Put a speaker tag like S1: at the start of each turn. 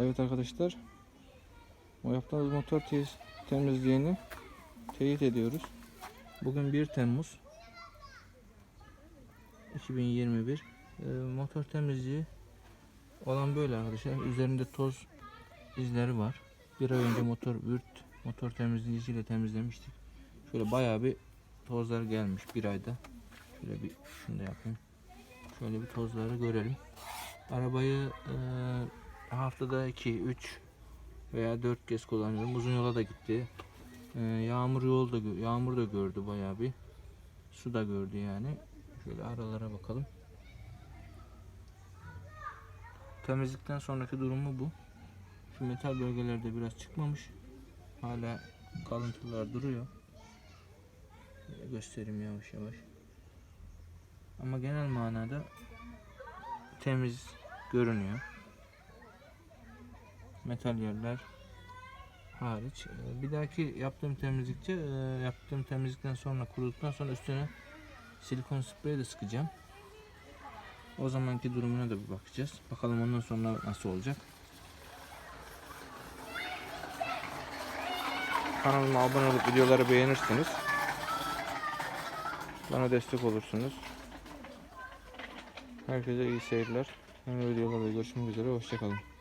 S1: Evet arkadaşlar. O yaptığımız motor temizliğini teyit ediyoruz. Bugün 1 Temmuz 2021. Ee, motor temizliği olan böyle arkadaşlar. Üzerinde toz izleri var. Bir ay önce motor ürt motor temizleyiciyle temizlemiştik. Şöyle bayağı bir tozlar gelmiş bir ayda. Şöyle bir şunu da yapayım. Şöyle bir tozları görelim. Arabayı e, haftada 2, 3 veya 4 kez kullanıyorum. Uzun yola da gitti. E, yağmur yol da yağmur da gördü bayağı bir. Su da gördü yani. Şöyle aralara bakalım. Temizlikten sonraki durumu bu. Şu metal bölgelerde biraz çıkmamış. Hala kalıntılar duruyor. Şöyle göstereyim yavaş yavaş. Ama genel manada temiz görünüyor. Metal yerler hariç. Ee, Bir dahaki yaptığım temizlikte e, yaptığım temizlikten sonra kuruduktan sonra üstüne silikon sprey de sıkacağım. O zamanki durumuna da bir bakacağız. Bakalım ondan sonra nasıl olacak. Kanalıma abone olup videoları beğenirseniz bana destek olursunuz. Herkese iyi seyirler. Yeni videolarda görüşmek üzere. Hoşçakalın.